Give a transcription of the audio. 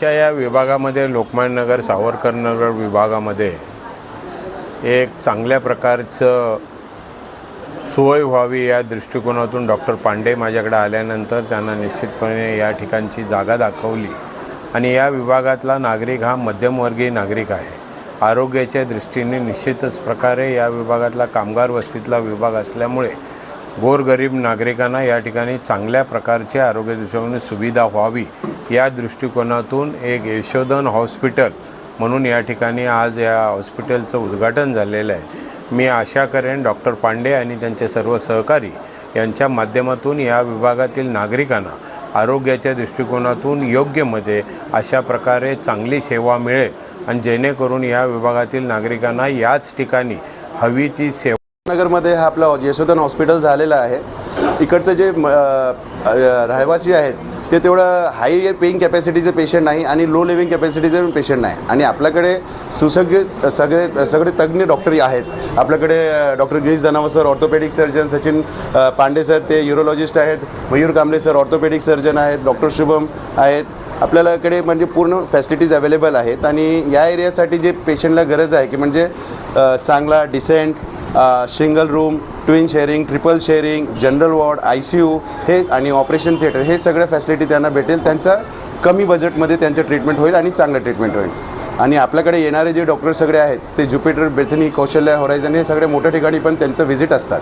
आमच्या या विभागामध्ये लोकमान्यनगर सावरकरनगर विभागामध्ये एक चांगल्या प्रकारचं सोय व्हावी या दृष्टिकोनातून डॉक्टर पांडे माझ्याकडे आल्यानंतर त्यांना निश्चितपणे या ठिकाणची जागा दाखवली. आणि या विभागातला नागरिक हा मध्यमवर्गीय नागरिक आहे. आरोग्याच्या दृष्टीने निश्चितच प्रकारे या विभागातला कामगार वस्तीतला विभाग असल्यामुळे गोरगरीब नागरिकांना या ठिकाणी चांगल्या प्रकारची आरोग्य सुविधा व्हावी या दृष्टिकोनातून एक यशोधन हॉस्पिटल म्हणून या ठिकाणी आज या हॉस्पिटलचं उद्घाटन झालेलं आहे. मी आशा करेन डॉक्टर पांडे आणि त्यांचे सर्व सहकारी यांच्या माध्यमातून या विभागातील नागरिकांना आरोग्याच्या दृष्टिकोनातून योग्यमध्ये अशा प्रकारे चांगली सेवा मिळेल आणि जेणेकरून या विभागातील नागरिकांना याच ठिकाणी हवी ती सेवा नगरमध्ये हा आपला यशोधन हॉस्पिटल झालेलं आहे. इकडचं जे रहिवासी आहेत ते तेवढं हाय पेईंग कॅपॅसिटीचे पेशंट नाही आणि लो लिव्हिंग कॅपॅसिटीचे पण पेशंट नाही. आणि आपल्याकडे सुसज्ञ सगळे सगळे तज्ज्ञ डॉक्टर आहेत. आपल्याकडे doctor Girish Dhanav sir orthopaedic surgeon Sachin Pande sir ते युरोलॉजिस्ट आहेत. Mayur Kamble sir orthopaedic surgeon आहेत. डॉक्टर शुभम आहेत. आपल्याकडे म्हणजे पूर्ण फॅसिलिटीज अवेलेबल आहेत. आणि या एरियासाठी जे पेशंटला गरज आहे की म्हणजे चांगला decent single room twin sharing triple sharing general ward I C U हे आणि ऑपरेशन थिएटर हे सगळ्या फॅसिलिटी त्यांना भेटेल. त्यांचा कमी बजेटमध्ये त्यांचं ट्रीटमेंट होईल आणि चांगलं ट्रीटमेंट होईल. आणि आपल्याकडे येणारे जे डॉक्टर सगळे आहेत ते ज्युपिटर बेथनी कौशल्य होरायझन हे सगळे मोठ्या ठिकाणी पण त्यांचं व्हिजिट असतात.